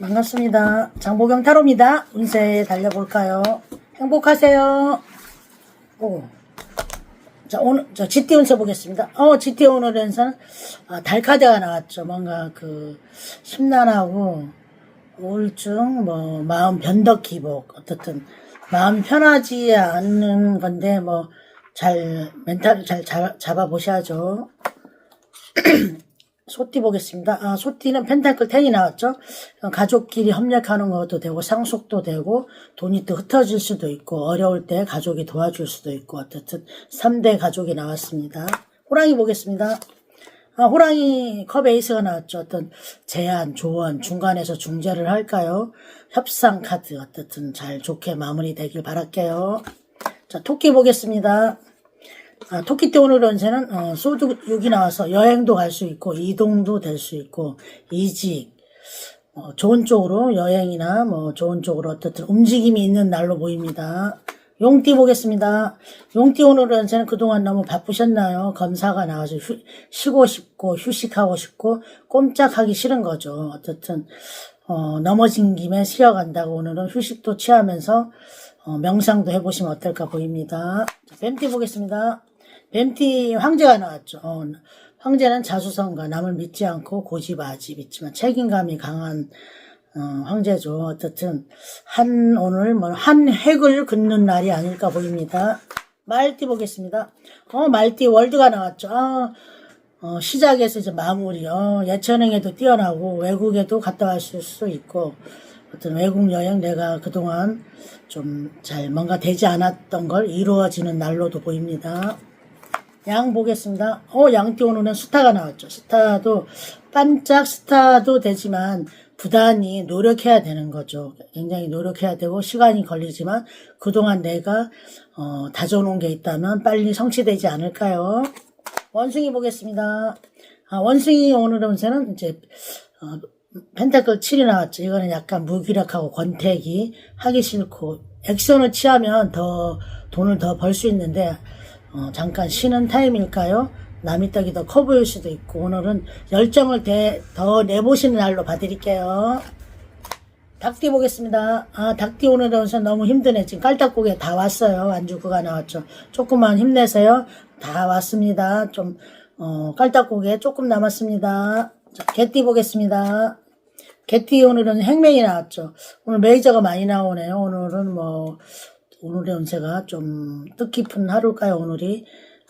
반갑습니다. 장보경 타로입니다. 운세 달려볼까요? 행복하세요. 오. 자, 오늘, 저, GT 운세 보겠습니다. 어, GT 오늘 운세는, 아, 달카드가 나왔죠. 뭔가 그, 심란하고, 우울증, 뭐, 마음 변덕 기복, 어떻든, 마음 편하지 않는 건데, 뭐, 잘, 멘탈을 잘 잡, 잡아보셔야죠. 소띠 보겠습니다. 아, 소띠는 펜타클 10이 나왔죠. 어, 가족끼리 협력하는 것도 되고 상속도 되고 돈이 또 흩어질 수도 있고 어려울 때 가족이 도와줄 수도 있고 어쨌든 3대 가족이 나왔습니다. 호랑이 보겠습니다. 아, 호랑이 컵 에이스가 나왔죠. 어떤 제안, 조언, 중간에서 중재를 할까요? 협상 카드 어쨌든 잘 좋게 마무리되길 바랄게요. 자, 토끼 보겠습니다. 아, 토끼 때 오늘 연세는 어, 소득 6이 나와서 여행도 갈 수 있고 이동도 될 수 있고 이직 어, 좋은 쪽으로 여행이나 뭐 좋은 쪽으로 어떻든 움직임이 있는 날로 보입니다. 용띠 보겠습니다. 용띠 오늘 연세는 그동안 너무 바쁘셨나요? 검사가 나와서 휴, 쉬고 싶고 휴식하고 싶고 꼼짝하기 싫은 거죠. 어쨌든 어, 넘어진 김에 쉬어간다고 오늘은 휴식도 취하면서 어, 명상도 해보시면 어떨까 보입니다. 자, 뱀띠 보겠습니다. 뱀띠 황제가 나왔죠. 어, 황제는 자수성가 남을 믿지 않고 고집아집 있지만 책임감이 강한 어, 황제죠. 어쨌든 한 오늘 뭐 한 획을 긋는 날이 아닐까 보입니다. 말띠 보겠습니다. 어 말띠 월드가 나왔죠. 아, 어, 시작에서 이제 마무리, 어, 예체능에도 뛰어나고 외국에도 갔다 왔을 수 있고 어떤 외국 여행 내가 그동안 좀 잘 뭔가 되지 않았던 걸 이루어지는 날로도 보입니다. 양 보겠습니다. 어, 양띠 오늘은 스타가 나왔죠. 스타도 반짝 스타도 되지만 부단히 노력해야 되는 거죠. 굉장히 노력해야 되고 시간이 걸리지만 그동안 내가 어, 다져놓은 게 있다면 빨리 성취되지 않을까요? 원숭이 보겠습니다. 아, 원숭이 오늘 운세는 이제 어, 펜타클 7이 나왔죠. 이거는 약간 무기력하고 권태기 하기 싫고 액션을 취하면 더 돈을 더 벌 수 있는데 어, 잠깐 쉬는 타임일까요? 남이 떡이 더 커 보일 수도 있고 오늘은 열정을 대, 더 내보시는 날로 봐드릴게요. 닭띠 보겠습니다. 아, 닭띠 오늘 운세 너무 힘드네. 지금 깔딱고개 다 왔어요. 안주구가 나왔죠. 조금만 힘내세요. 다 왔습니다. 좀, 어, 깔딱고개 조금 남았습니다. 자, 개띠 보겠습니다. 개띠 오늘은 행명이 나왔죠. 오늘 메이저가 많이 나오네요. 오늘은 뭐, 오늘의 운세가 좀 뜻깊은 하루일까요, 오늘이?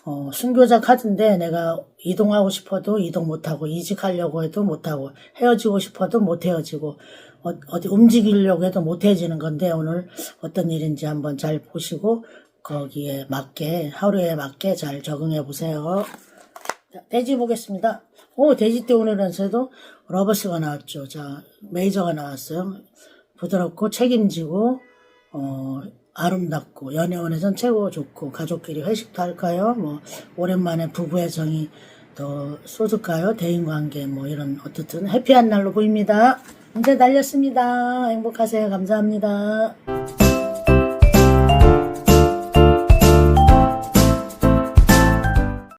어, 순교자 카드인데 내가 이동하고 싶어도 이동 못하고 이직하려고 해도 못하고 헤어지고 싶어도 못 헤어지고 어, 어디 움직이려고 해도 못 헤어지는 건데 오늘 어떤 일인지 한번 잘 보시고 거기에 맞게 하루에 맞게 잘 적응해 보세요. 자, 돼지 보겠습니다. 오, 돼지 때 오늘은 새도 러버스가 나왔죠. 자, 메이저가 나왔어요. 부드럽고 책임지고, 어, 아름답고, 연애원에선 최고 좋고, 가족끼리 회식도 할까요? 뭐, 오랜만에 부부의 정이 더 쏟을까요? 대인관계, 뭐, 이런, 어쨌든 해피한 날로 보입니다. 이제 날렸습니다. 행복하세요. 감사합니다.